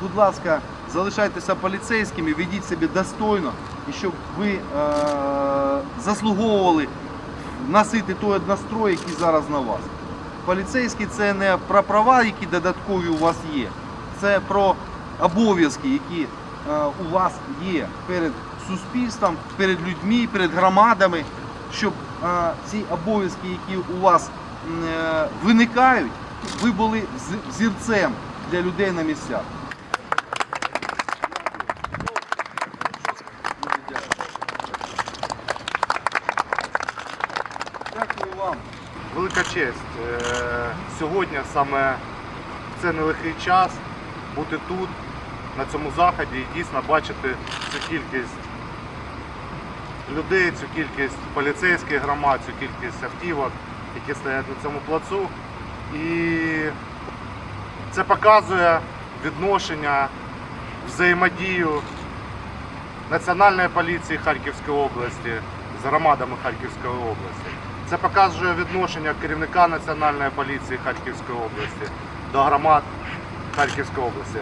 Будь ласка, залишайтеся поліцейськими, ведіть себе достойно, і щоб ви е- заслуговували носити той однострой, який зараз на вас. Поліцейські це не про права, які додаткові у вас є, це про обов'язки, які е, у вас є перед суспільством, перед людьми, перед громадами, щоб е, ці обов'язки, які у вас е, виникають, ви були взірцем для людей на місцях. Дякую вам. Велика честь. Е, Сьогодні саме в цей нелегкий час бути тут, на цьому заході і дійсно бачити цю кількість людей, цю кількість поліцейських громад, цю кількість автівок, які стоять на цьому плацу. І це показує відношення, взаємодію Національної поліції Харківської області з громадами Харківської області. Це показує відношення керівника Національної поліції Харківської області до громад Харківської області.